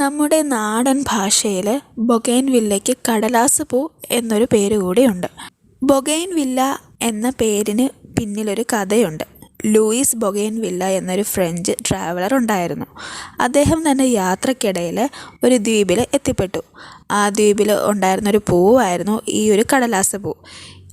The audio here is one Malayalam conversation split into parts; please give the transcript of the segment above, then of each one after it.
നാടൻ ഭാഷയിൽ ബൊഗൈൻ വില്ലയ്ക്ക് കടലാസ് പൂ എന്നൊരു പേര് കൂടിയുണ്ട്. ബൊഗൈൻ വില്ല എന്ന പേരിന് പിന്നിലൊരു കഥയുണ്ട്. ലൂയിസ് ബൊഗൈൻ വില്ല എന്നൊരു ഫ്രഞ്ച് ട്രാവലർ ഉണ്ടായിരുന്നു. അദ്ദേഹം തന്റെ യാത്രക്കിടയിൽ ഒരു ദ്വീപിൽ എത്തിപ്പെട്ടു. ആ ദ്വീപിൽ ഉണ്ടായിരുന്നൊരു പൂവായിരുന്നു ഈ ഒരു കടലാസ് പൂ.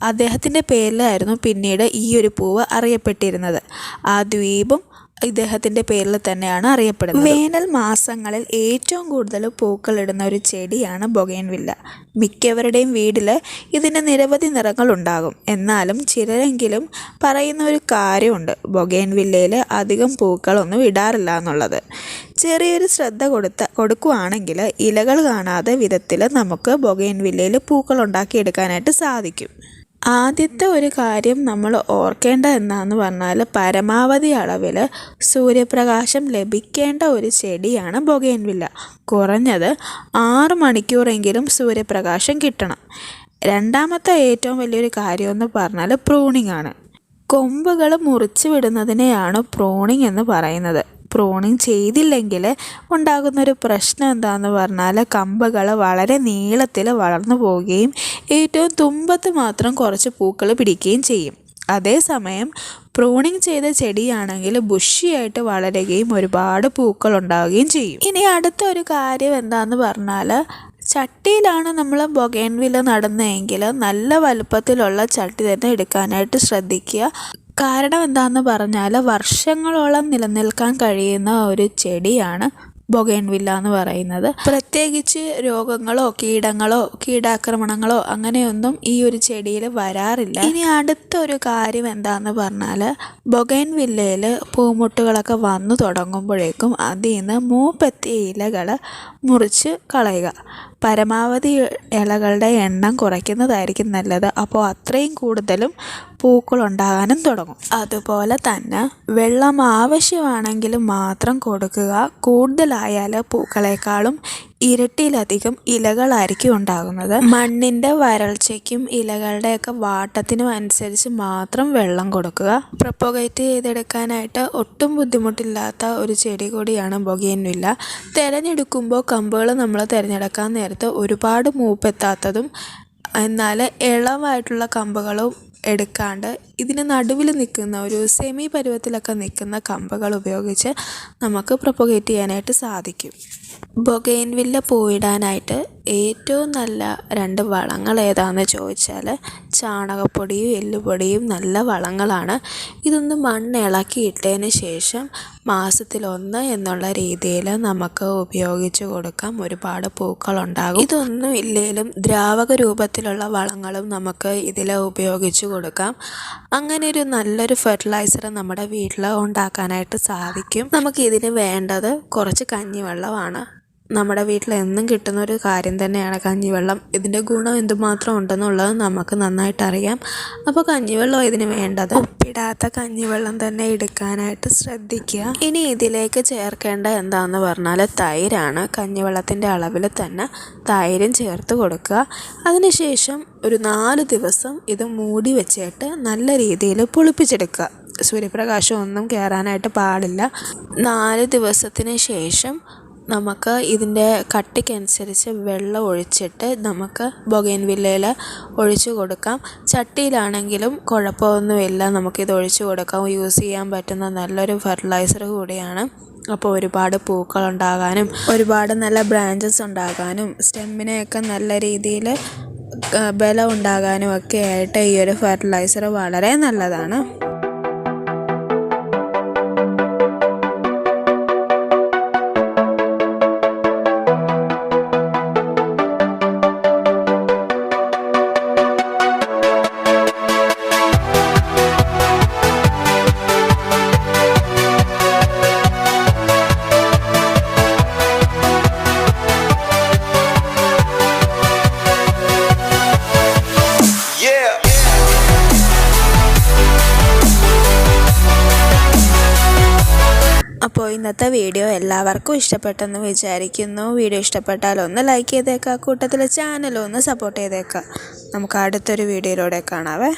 അദ്ദേഹത്തിന്റെ പേരിലായിരുന്നു പിന്നീട് ഈ ഒരു പൂവ് അറിയപ്പെട്ടിരുന്നത്. ആ ദ്വീപും ഇദ്ദേഹത്തിന്റെ പേരിൽ തന്നെയാണ് അറിയപ്പെടുന്നത്. വേനൽ മാസങ്ങളിൽ ഏറ്റവും കൂടുതൽ പൂക്കളിടുന്ന ഒരു ചെടിയാണ് ബൊഗൈൻവില്ല. മിക്കവരുടെയും വീട്ടിൽ ഇതിന് നിരവധി നിറങ്ങളുണ്ടാകും. എന്നാലും ചിലരെങ്കിലും പറയുന്ന ഒരു കാര്യമുണ്ട്. ബൊഗൈൻവില്ലയിൽ അധികം പൂക്കളൊന്നും ഇടാറില്ല എന്നുള്ളത്. ചെറിയൊരു ശ്രദ്ധ കൊടുത്ത കൊടുക്കുകയാണെങ്കിൽ ഇലകൾ കാണാതെ വിധത്തിൽ നമുക്ക് ബൊഗൈൻവില്ലയിൽ പൂക്കൾ ഉണ്ടാക്കിയെടുക്കാനായിട്ട് സാധിക്കും. ആദ്യത്തെ ഒരു കാര്യം നമ്മൾ ഓർക്കേണ്ട എന്നാന്ന് പറഞ്ഞാൽ പരമാവധി അളവിൽ സൂര്യപ്രകാശം ലഭിക്കേണ്ട ഒരു ചെടിയാണ് ബൊഗേൻവില്ല കുറഞ്ഞത് ആറ് മണിക്കൂറെങ്കിലും സൂര്യപ്രകാശം കിട്ടണം. രണ്ടാമത്തെ ഏറ്റവും വലിയൊരു കാര്യമെന്ന് പറഞ്ഞാൽ പ്രൂണിംഗ് ആണ്. കൊമ്പുകൾ മുറിച്ച് വിടുന്നതിനെയാണ് പ്രൂണിംഗ് എന്ന് പറയുന്നത്. പ്രൂണിങ് ചെയ്തില്ലെങ്കിൽ ഉണ്ടാകുന്നൊരു പ്രശ്നം എന്താണെന്ന് പറഞ്ഞാൽ കമ്പുകൾ വളരെ നീളത്തിൽ വളർന്നു പോവുകയും ഏറ്റവും തുമ്പത്ത് മാത്രം കുറച്ച് പൂക്കൾ പിടിക്കുകയും ചെയ്യും. അതേസമയം പ്രൂണിങ് ചെയ്ത ചെടിയാണെങ്കിൽ ബുഷിയായിട്ട് വളരുകയും ഒരുപാട് പൂക്കൾ ഉണ്ടാവുകയും ചെയ്യും. ഇനി അടുത്ത ഒരു കാര്യം എന്താണെന്ന് പറഞ്ഞാൽ ചട്ടിയിലാണ് നമ്മൾ ബൊഗേൻവില നടുന്നതെങ്കിൽ നല്ല വലുപ്പത്തിലുള്ള ചട്ടി തന്നെ എടുക്കാനായിട്ട് ശ്രദ്ധിക്കുക. കാരണം എന്താണെന്ന് പറഞ്ഞാൽ വർഷങ്ങളോളം നിലനിൽക്കാൻ കഴിയുന്ന ഒരു ചെടിയാണ് ബൊഗൈൻവില്ല എന്ന് പറയുന്നത്. പ്രത്യേകിച്ച് രോഗങ്ങളോ കീടങ്ങളോ കീടാക്രമണങ്ങളോ അങ്ങനെയൊന്നും ഈ ഒരു ചെടിയിൽ വരാറില്ല. ഇനി അടുത്ത ഒരു കാര്യം എന്താന്ന് പറഞ്ഞാൽ ബൊഗേൻവില്ലയിൽ പൂമുട്ടുകളൊക്കെ വന്നു തുടങ്ങുമ്പോഴേക്കും അതിൽ നിന്ന് മൂപ്പെത്തിയ ഇലകൾ മുറിച്ച് കളയുക. പരമാവധി ഇലകളുടെ എണ്ണം കുറയ്ക്കുന്നതായിരിക്കും നല്ലത്. അപ്പോൾ അത്രയും കൂടുതലും പൂക്കളുണ്ടാകാനും തുടങ്ങും. അതുപോലെ തന്നെ വെള്ളം ആവശ്യമാണെങ്കിൽ മാത്രം കൊടുക്കുക. കൂടുതലായാൽ പൂക്കളെക്കാളും ഇരട്ടിയിലധികം ഇലകളായിരിക്കും ഉണ്ടാകുന്നത്. മണ്ണിന്റെ വരൾച്ചയ്ക്കും ഇലകളുടെയൊക്കെ വാട്ടത്തിനും അനുസരിച്ച് മാത്രം വെള്ളം കൊടുക്കുക. പ്രൊപ്പഗേറ്റ് ചെയ്തെടുക്കാനായിട്ട് ഒട്ടും ബുദ്ധിമുട്ടില്ലാത്ത ഒരു ചെടി കൂടിയാണ് ബൊഗേൻവില്ല തിരഞ്ഞെടുക്കുമ്പോൾ കമ്പുകൾ നമ്മൾ തിരഞ്ഞെടുക്കാൻ നേരത്ത് ഒരുപാട് മൂപ്പെത്താത്തതും എന്നാൽ ഇളവായിട്ടുള്ള കമ്പുകളും എടുക്കാണ്ട് ഇതിന് നടുവിൽ നിൽക്കുന്ന ഒരു സെമി പരുവത്തിലൊക്കെ നിൽക്കുന്ന കമ്പുകൾ ഉപയോഗിച്ച് നമുക്ക് പ്രൊപ്പഗേറ്റ് ചെയ്യാനായിട്ട് സാധിക്കും. ബൊഗൈൻവില്ല പൂവിടാനായിട്ട് ഏറ്റവും നല്ല രണ്ട് വളങ്ങൾ ഏതാണെന്ന് ചോദിച്ചാൽ ചാണകപ്പൊടിയും എല്ലുപൊടിയും നല്ല വളങ്ങളാണ്. ഇതൊന്ന് മണ്ണ് ഇളക്കി ഇളക്കിയിട്ടതിന് ശേഷം മാസത്തിലൊന്ന് എന്നുള്ള രീതിയിൽ നമുക്ക് ഉപയോഗിച്ച് കൊടുക്കാം. ഒരുപാട് പൂക്കളുണ്ടാകും. ഇതൊന്നും ഇല്ലെങ്കിലും ദ്രാവക രൂപത്തിലുള്ള വളങ്ങളും നമുക്ക് ഇതിൽ ഉപയോഗിച്ച് കൊടുക്കാം. അങ്ങനെ ഒരു നല്ലൊരു ഫെർട്ടിലൈസർ നമ്മുടെ വീട്ടിൽ ഉണ്ടാക്കാനായിട്ട് സാധിക്കും. നമുക്ക് ഇതിന് വേണ്ടത് കുറച്ച് കഞ്ഞിവെള്ളമാണ്. നമ്മുടെ വീട്ടിൽ എന്നും കിട്ടുന്ന ഒരു കാര്യം തന്നെയാണ് കഞ്ഞിവെള്ളം. ഇതിന്റെ ഗുണം എന്തുമാത്രം ഉണ്ടെന്നുള്ളത് നമുക്ക് നന്നായിട്ട് അറിയാം. അപ്പോൾ കഞ്ഞിവെള്ളം ഇതിന് വേണ്ടത്? ഉപ്പിടാത്ത കഞ്ഞിവെള്ളം തന്നെ എടുക്കാനായിട്ട് ശ്രദ്ധിക്കുക. ഇനി ഇതിലേക്ക് ചേർക്കേണ്ട എന്താണെന്ന് പറഞ്ഞാൽ തൈരാണ്. കഞ്ഞിവെള്ളത്തിന്റെ അളവിൽ തന്നെ തൈരും ചേർത്ത് കൊടുക്കുക. അതിനുശേഷം ഒരു നാല് ദിവസം ഇത് മൂടി വെച്ചിട്ട് നല്ല രീതിയിൽ പുളിപ്പിച്ചെടുക്കുക. സൂര്യപ്രകാശം ഒന്നും കയറാനായിട്ട് പാടില്ല. നാല് ദിവസത്തിന് ശേഷം നമുക്ക് ഇതിന്റെ കട്ടിക്കനുസരിച്ച് വെള്ളം ഒഴിച്ചിട്ട് നമുക്ക് ബൊഗൈൻവില്ലയിൽ ഒഴിച്ച് കൊടുക്കാം. ചട്ടിയിലാണെങ്കിലും കുഴപ്പമൊന്നുമില്ല. നമുക്കിത് ഒഴിച്ചു കൊടുക്കാം. യൂസ് ചെയ്യാൻ പറ്റുന്ന നല്ലൊരു ഫെർട്ടിലൈസർ കൂടിയാണ്. അപ്പോൾ ഒരുപാട് പൂക്കൾ ഉണ്ടാകാനും ഒരുപാട് നല്ല ബ്രാഞ്ചസ് ഉണ്ടാകാനും സ്റ്റെമ്മിനെയൊക്കെ നല്ല രീതിയിൽ ബലം ഉണ്ടാകാനും ഒക്കെ ആയിട്ട് ഈ ഒരു ഫെർട്ടിലൈസർ വളരെ നല്ലതാണ്. ഇന്നത്തെ വീഡിയോ എല്ലാവർക്കും ഇഷ്ടപ്പെട്ടെന്ന് വിചാരിക്കുന്നു. വീഡിയോ ഇഷ്ടപ്പെട്ടാൽ ഒന്ന് ലൈക്ക് ചെയ്തേക്കാം. കൂട്ടത്തിൽ ചാനലൊന്ന് സപ്പോർട്ട് ചെയ്തേക്കാം. നമുക്ക് അടുത്തൊരു വീഡിയോയിലൂടെ കാണാവേ.